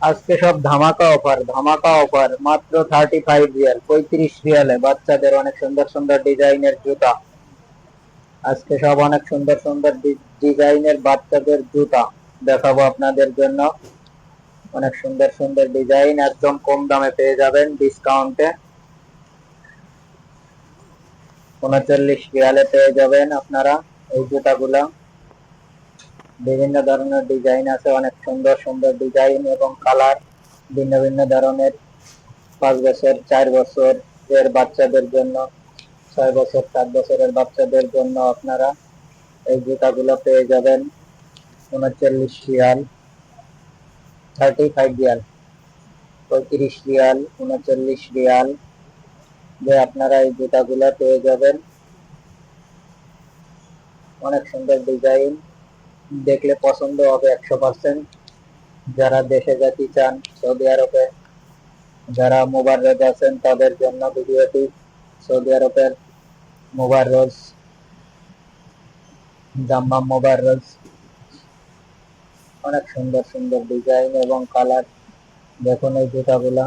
আজকে সব ধামাকা অফার ধামাকা অফার মাত্র থার্টি ফাইভ রিয়াল, পঁয়ত্রিশ রিয়ালে, বাচ্চাদের অনেক সুন্দর সুন্দর ডিজাইনের জুতা। আজকে সব অনেক সুন্দর সুন্দর ডিজাইনের বাচ্চাদের জুতা দেখাবো আপনাদের জন্য। অনেক সুন্দর সুন্দর ডিজাইন, একদম কম দামে পেয়ে যাবেন ডিসকাউন্টে উনচল্লিশ রিয়ালে পেয়ে যাবেন আপনারা এই জুতাগুলো। বিভিন্ন ধরনের ডিজাইন আছে, অনেক সুন্দর সুন্দর ডিজাইন এবং কালার ভিন্ন ভিন্ন ধরনের। পাঁচ বছর, চার বছর এর বাচ্চাদের জন্য, ছয় বছর, সাত বছরের বাচ্চাদের জন্য আপনারা এই জুতাগুলো পেয়ে যাবেন। উনচল্লিশ রিয়াল থার্টি ফাইভ রিয়াল, পঁয়ত্রিশ রিয়াল, উনচল্লিশ রিয়াল যে আপনারা এই জুতাগুলো পেয়ে যাবেন। অনেক সুন্দর ডিজাইন দেখলে পছন্দ হবে একশো পার্সেন্ট যারা দেশে যেতে চান, সৌদি আরবে, যারা মোবাররোজ আছেন, তাদের জন্য ভিডিওটি সৌদি আরবের মোবার রোজ মোবাররোজ মোবার রোজ। অনেক সুন্দর সুন্দর ডিজাইন এবং কালার দেখুন এই জুতাগুলা।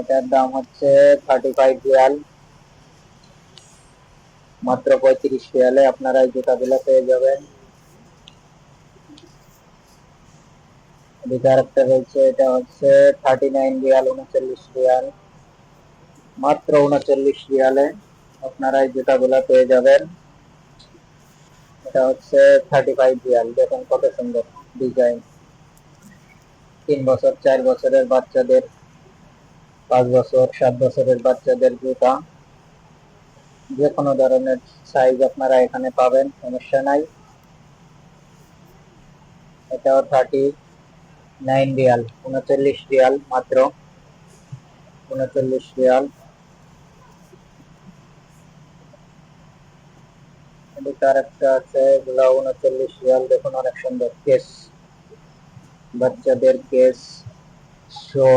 এটার দাম হচ্ছে থার্টি ফাইভ রিয়াল। মাত্র পঁয়ত্রিশ রিয়ালে আপনারা এই জুতাগুলো পেয়ে যাবেন। এদিকে আরেকটা রয়েছে, এটা হচ্ছে থার্টি নাইন রিয়াল, উনচল্লিশ রিয়াল। মাত্র উনচল্লিশ রিয়ালে আপনারা এই জুতাগুলো পেয়ে যাবেন। এটা হচ্ছে থার্টি ফাইভ রিয়াল, দেখুন কত সুন্দর ডিজাইন। তিন বছর, চার বছরের বাচ্চাদের, পাঁচ বছর, সাত বছরের বাচ্চাদের জুতা। যে কোনো ধরনের সাইজ আপনারা এখানে পাবেন, সমস্যা নাই। এটাও থার্টি নাইন রিয়াল, উনচল্লিশ রিয়াল মাত্র। উনচল্লিশ রিয়াল। এদিকে আরেকটা আছে, এগুলো উনচল্লিশ রিয়াল, দেখুন অনেক সুন্দর কেস বাচ্চাদের কেস শো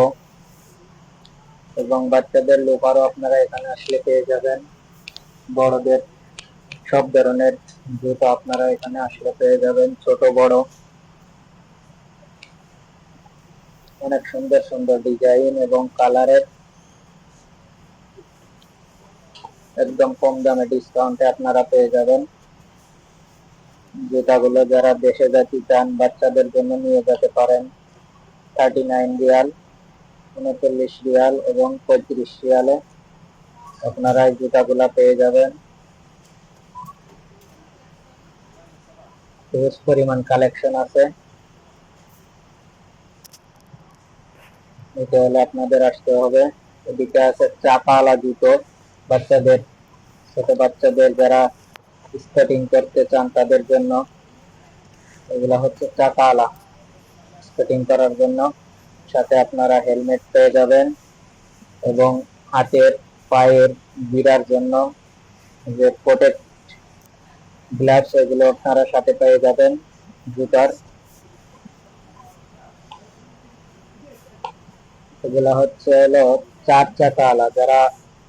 এবং বাচ্চাদের লোকারও আপনারা এখানে আসলে পেয়ে যাবেন। বড়দের সব ধরনের জুতো আপনারা এখানে আসলে পেয়ে যাবেন, ছোট, বড়। অনেক সুন্দর সুন্দর ডিজাইন এবং কালারের একদম কম দামে ডিসকাউন্টে আপনারা পেয়ে যাবেন। জুতাগুলো যারা দেশে যেতে চান, বাচ্চাদের জন্য নিয়ে যেতে পারেন। থার্টি নাইন রিয়াল, উনচল্লিশ রিয়াল এবং পঁয়ত্রিশ রিয়ালে। আপনারা এই জুতাগুলা পেয়ে যাবেন। হিউজ পরিমাণ কালেকশন আছে। হলে আপনাদের আসতে হবে। এদিকে আছে চাপালা জুতো। বাচ্চাদের, ছোট বাচ্চাদের যারা স্কেটিং করতে চান তাদের জন্য। এগুলা হচ্ছে চাকালা স্কেটিং করার জন্য। সাথে আপনারা হেলমেট পেয়ে যাবেন এবং হাতের পায়ের বিরার জন্য যে প্রোটেক্ট গ্লাভস এগুলো আপনারা সাথে পেয়ে যাবেন, জুতার। এগুলা হচ্ছে হলো চার চাকা আলা, যারা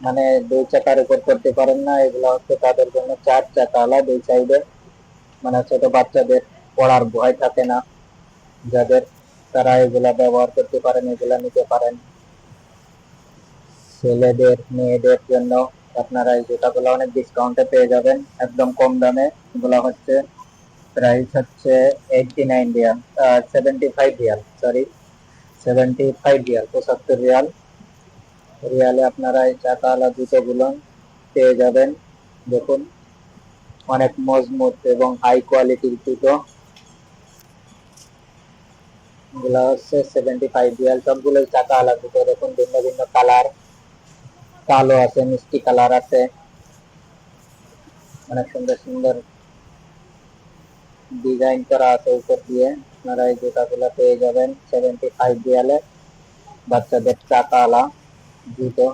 মানে দুই চাকার উপর করতে পারেন না, এগুলা হচ্ছে তাদের জন্য চার চাকা আলা দুই সাইডে। মানে ছোট বাচ্চাদের পড়ার ভয় থাকে না, যাদের তারা এগুলা ব্যবহার করতে পারেন, এগুলা নিতে পারেন। ছেলেদের, মেয়েদের জন্য আপনারা এই জুতাগুলো অনেক ডিসকাউন্টে পেয়ে যাবেন, একদম কম দামে। এগুলো হচ্ছে প্রাইস হচ্ছে eighty nine Real seventy five Real sorry seventy five Real, পঁচাত্তর রিয়াল। রিয়ালে আপনারা এই চাকাওয়ালা জুতোগুলো পেয়ে যাবেন, দেখুন। অনেক মজবুত এবং হাই কোয়ালিটির জুতো। এগুলো হচ্ছে সেভেন্টি ফাইভ রিয়াল সবগুলো চাকা আলাদা জুতো, দেখুন, ভিন্ন ভিন্ন কালার কালো আছে, মিষ্টি কালার আছে। অনেক সুন্দর সুন্দর ডিজাইন করা আছে উপর দিয়ে। আপনারা এই জুতাগুলো পেয়ে যাবেন সেভেন্টি ফাইভ রিয়ালে বাচ্চাদের চাকাওয়ালা জুতো।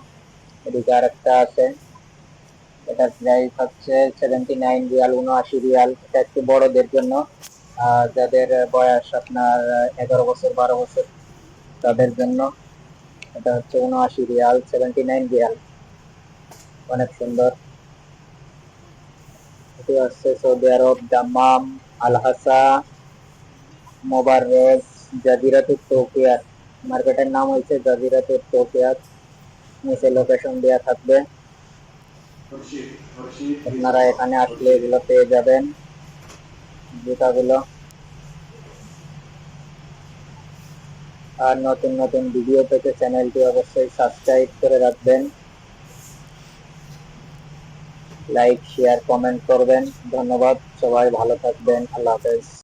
এদিকে আরেকটা আছে। এটার প্রাইস হচ্ছে সেভেন্টি নাইন রিয়াল উনআশি রিয়াল এটা একটু বড়দের জন্য। যাদের বয়স আপনার এগারো বছর, বারো বছর, তাদের জন্য। এটা হচ্ছে উনআশি রিয়াল সেভেন্টি নাইন রিয়াল অনেক সুন্দর এটি হচ্ছে সৌদি আরব দাম্মাম আল হাসা মোবাররোজ জাজিরাতুর চৌকিয়ার মার্কেটের নাম হয়েছে জাজিরাতুর চৌকিয়ার নিচে লোকেশন দেওয়া থাকবে আপনারা এখানে আসলে এগুলো পেয়ে যাবেন জুতাগুলো আর নতুন নতুন ভিডিও পেতে চ্যানেলটি অবশ্যই সাবস্ক্রাইব করে রাখবেন। লাইক শেয়ার কমেন্ট করবেন। ধন্যবাদ। সবাই ভালো থাকবেন। আল্লাহ হাফেজ।